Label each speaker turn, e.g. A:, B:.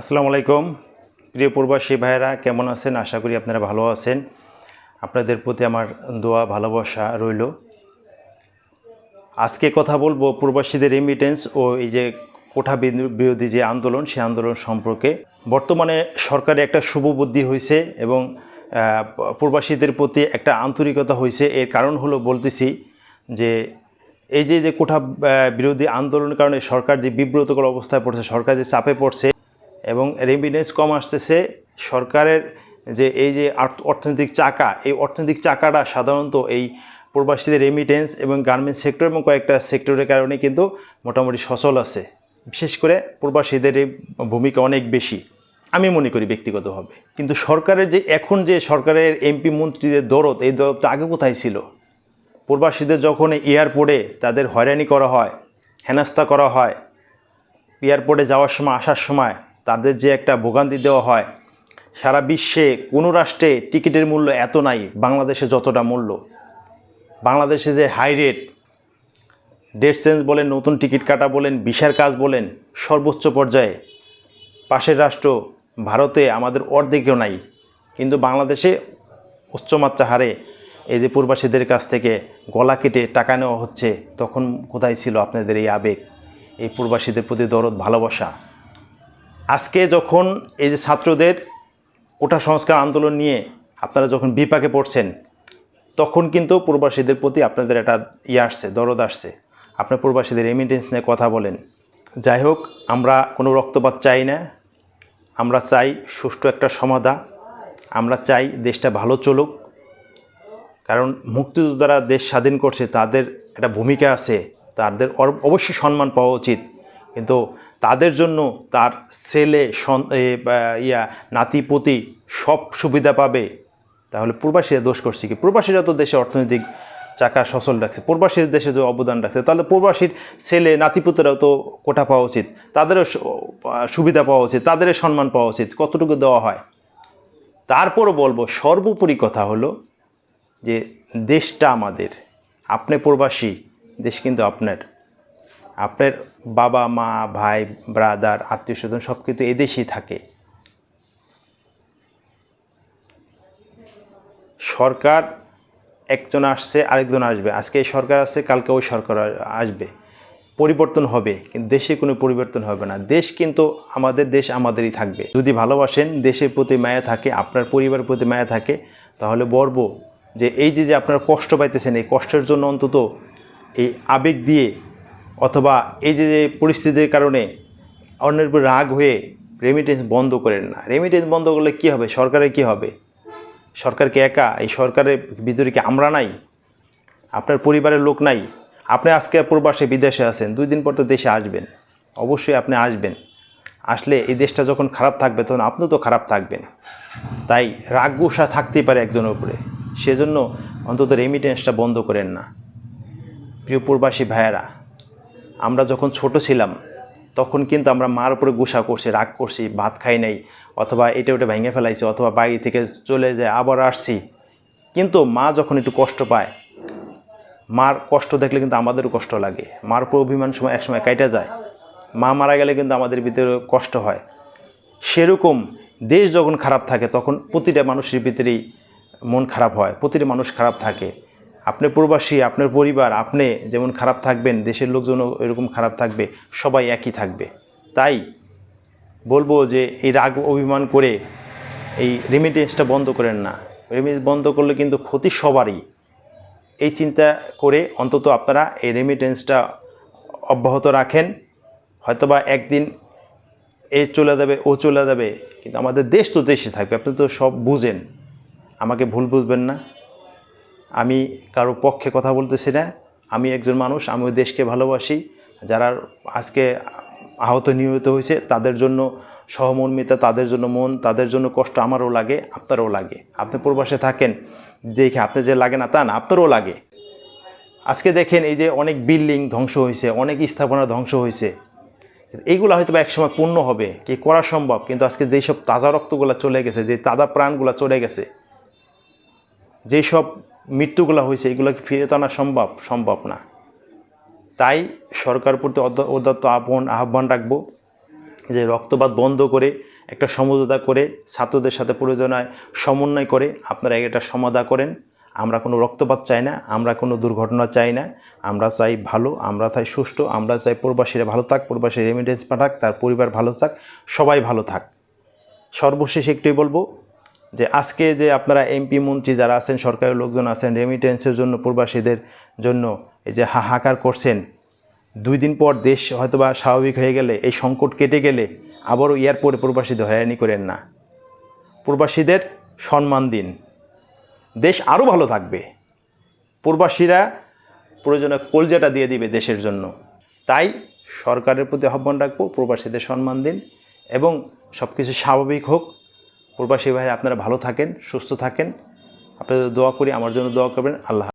A: আসসালামু আলাইকুম। প্রিয় প্রবাসী ভাইয়েরা, কেমন আছেন? আশা করি আপনারা ভালো আছেন। আপনাদের প্রতি আমার দোয়া, ভালোবাসা রইল। আজকে কথা বলব প্রবাসীদের রেমিটেন্স ও এই যে কোঠা বিরোধী যে আন্দোলন, সে আন্দোলন সম্পর্কে। বর্তমানে সরকারে একটা শুভ বুদ্ধি হয়েছে এবং প্রবাসীদের প্রতি একটা আন্তরিকতা হয়েছে এর কারণ হলো বলতেছি যে, এই যে যে কোঠা বিরোধী আন্দোলনের কারণে সরকার যে বিব্রতকর অবস্থায় পড়ছে, সরকার যে চাপে পড়ছে এবং রেমিডেন্স কম আসতেছে। সরকারের যে এই যে অর্থনৈতিক চাকা, এই অর্থনৈতিক চাকাটা সাধারণত এই প্রবাসীদের রেমিটেন্স এবং গার্মেন্টস সেক্টর এবং কয়েকটা সেক্টরের কারণে কিন্তু মোটামুটি সচল আছে। বিশেষ করে প্রবাসীদের ভূমিকা অনেক বেশি, আমি মনে করি ব্যক্তিগতভাবে। কিন্তু সরকারের যে এখন যে সরকারের এমপি মন্ত্রীদের দরদ, এই দরদটা আগে কোথায় ছিল? প্রবাসীদের যখন এয়ারপোর্টে তাদের হয়রানি করা হয় হেনাস্তা করা হয় এয়ারপোর্টে যাওয়ার সময়, আসার সময় তাদের যে একটা ভোগান্তি দেওয়া হয়, সারা বিশ্বে কোনো রাষ্ট্রে টিকিটের মূল্য এত নাই, বাংলাদেশে যতটা মূল্য। বাংলাদেশে যে হাই রেট ডেট চেঞ্জ বলেন, নতুন টিকিট কাটা বলেন ভিসার কাজ বলেন, সর্বোচ্চ পর্যায়ে পাশের রাষ্ট্র ভারতে আমাদের অর্ধেকও নাই। কিন্তু বাংলাদেশে উচ্চমাত্রা হারে এই যে প্রবাসীদের কাছ থেকে গলা কেটে টাকা নেওয়া হচ্ছে, তখন কোথায় ছিল আপনাদের এই আবেগ, এই প্রবাসীদের প্রতি দরদ, ভালোবাসা? আজকে যখন এই যে ছাত্রদের কোটা সংস্কার আন্দোলন নিয়ে আপনারা যখন বিপাকে পড়ছেন, তখন কিন্তু প্রবাসীদের প্রতি আপনাদের একটা ইয়ে আসছে, দরদ আসছে। আপনার প্রবাসীদের রেমিটেন্স নিয়ে কথা বলেন। যাই হোক, আমরা কোনো রক্তপাত চাই না। আমরা চাই সুষ্ঠু একটা সমাধান। আমরা চাই দেশটা ভালো চলুক। কারণ মুক্তিযোদ্ধারা দেশ স্বাধীন করছে, তাদের একটা ভূমিকা আছে। তাদের অবশ্যই সম্মান পাওয়া উচিত। কিন্তু তাদের জন্য তার ছেলে ইয়া নাতিপতি সব সুবিধা পাবে। তাহলে প্রবাসীরা দোষ করছে কি? প্রবাসীরা তো দেশে অর্থনৈতিক চাকা সচল রাখছে, প্রবাসীর দেশে যে অবদান রাখছে। তাহলে প্রবাসীর ছেলে নাতিপুতরাও তো কোটা পাওয়া উচিত, তাদেরও সুবিধা পাওয়া উচিত, তাদেরও সম্মান পাওয়া উচিত, কতটুকু দেওয়া হয়? তারপরও বলব, সর্বোপরি কথা হলো যে, দেশটা আমাদের, আপনি প্রবাসী, দেশ কিন্তু আপনার। আপনার বাবা, মা, ভাই ব্রাদার আত্মীয় স্বজন সব কিন্তু এদেশেই থাকে। সরকার একজন আসছে, আরেকজন আসবে। আজকে এই সরকার আসছে, কালকে ওই সরকার আসবে। পরিবর্তন হবে, কিন্তু দেশে কোনো পরিবর্তন হবে না। দেশ কিন্তু আমাদের, দেশ আমাদেরই থাকবে। যদি ভালোবাসেন, দেশের প্রতি মায়া থাকে, আপনার পরিবারের প্রতি মায়া থাকে, তাহলে বলব যে এই যে যে আপনারা কষ্ট পাইতেছেন, এই কষ্টের জন্য অন্তত এই আবেগ দিয়ে অথবা এই যে যে পরিস্থিতির কারণে অন্যের উপর রাগ হয়ে রেমিটেন্স বন্ধ করেন না। রেমিটেন্স বন্ধ করলে কী হবে? সরকারের কী হবে? সরকারকে একা? এই সরকারের ভিতরে কি আমরা নাই? আপনার পরিবারের লোক নাই? আপনি আজকে প্রবাসে বিদেশে আছেন, দুই দিন পর তো দেশে আসবেন। অবশ্যই আপনি আসবেন। আসলে এই দেশটা যখন খারাপ থাকবে, তখন আপনিও তো খারাপ থাকবেন। তাই রাগ গুসা থাকতেই পারে একজনের উপরে। সেজন্য অন্তত রেমিটেন্সটা বন্ধ করেন না। প্রিয় প্রবাসী ভাইয়েরা আমরা যখন ছোট ছিলাম, তখন কিন্তু আমরা মার উপরে গুসা করছি, রাগ করছি, ভাত খাই নাই, অথবা এটা ওটা ভেঙে ফেলাইছি, অথবা বাড়ি থেকে চলে যায় আবার আসছি। কিন্তু মা যখন একটু কষ্ট পায়, মার কষ্ট দেখলে কিন্তু আমাদেরও কষ্ট লাগে। মার উপর অভিমান সময় একসময় কাইটা যায়। মা মারা গেলে কিন্তু আমাদের ভিতরে কষ্ট হয়। সেরকম দেশ যখন খারাপ থাকে, তখন প্রতিটা মানুষের ভিতরেই মন খারাপ হয়, প্রতিটা মানুষ খারাপ থাকে। আপনি প্রবাসী, আপনার পরিবার, আপনি যেমন খারাপ থাকবেন, দেশের লোকজনও এরকম খারাপ থাকবে, সবাই একই থাকবে। তাই বলব যে এই রাগ অভিমান করে এই রেমিটেন্সটা বন্ধ করেন না। রেমিটেন্স বন্ধ করলে কিন্তু ক্ষতি সবারই। এই চিন্তা করে অন্তত আপনারা এই রেমিটেন্সটা অব্যাহত রাখেন। হয়তোবা একদিন এ চলে যাবে, ও চলে যাবে, কিন্তু আমাদের দেশ তো দেশে থাকবে, আপনি তো সব বুঝেন। আমাকে ভুল বুঝবেন না। আমি কারও পক্ষে কথা বলতেছি না। আমি একজন মানুষ আমি দেশকে ভালোবাসি। যারা আজকে আহত নিহত হয়েছে, তাদের জন্য সহমর্মিতা, তাদের জন্য মন, তাদের জন্য কষ্ট আমারও লাগে, আপনারও লাগে। আপনি প্রবাসে থাকেন, দেখে আপনি যে লাগে না তা না, আপনারও লাগে। আজকে দেখেন এই যে অনেক বিল্ডিং ধ্বংস হয়েছে, অনেক স্থাপনা ধ্বংস হয়েছে। এইগুলো হয়তো বা একসময় পূর্ণ হবে, কি করা সম্ভব? কিন্তু আজকে যেই সব তাজা রক্তগুলো চলে গেছে, যে তাজা প্রাণগুলো চলে গেছে যেই সব মৃত্যুগুলো হয়েছে, এগুলো কি ফিরে তো আনা সম্ভব? সম্ভব না। তাই সরকার প্রতি অদ- উদাত্ত আহ্বান আহ্বান রাখব যে রক্তপাত বন্ধ করে, একটা সমঝোতা করে, ছাত্রদের সাথে প্রয়োজনায় সমন্বয় করে আপনারা এটা সমাধা করেন। আমরা কোনো রক্তপাত চাই না, আমরা কোনো দুর্ঘটনা চাই না। আমরা চাই ভালো, আমরা চাই সুষ্ঠু, আমরা চাই প্রবাসীরা ভালো থাক প্রবাসী রেমিডেন্স পাঠাক, তার পরিবার ভালো থাক, সবাই ভালো থাক। সর্বশেষ একটুই বলব যে আজকে যে আপনারা এমপি মন্ত্রী যারা আছেন সরকারি লোকজন আছেন রেমিটেন্সের জন্য, প্রবাসীদের জন্য এই যে হাহাকার করছেন, দুই দিন পর দেশ হয়তোবা স্বাভাবিক হয়ে গেলে, এই সংকট কেটে গেলে আবারও এয়ারপোর্টে প্রবাসীদের হয়রানি করেন না। প্রবাসীদের সম্মান দিন। দেশ আরও ভালো থাকবে। প্রবাসীরা প্রয়োজনে কলজাটা দিয়ে দিবে দেশের জন্য। তাই সরকারের প্রতি আহ্বান রাখব, প্রবাসীদের সম্মান দিন এবং সব কিছু স্বাভাবিক হোক। প্রবাসী ভাই, আপনারা ভালো থাকেন, সুস্থ থাকেন। আপনাদের দোয়া করি, আমার জন্য দোয়া করবেন। আল্লাহ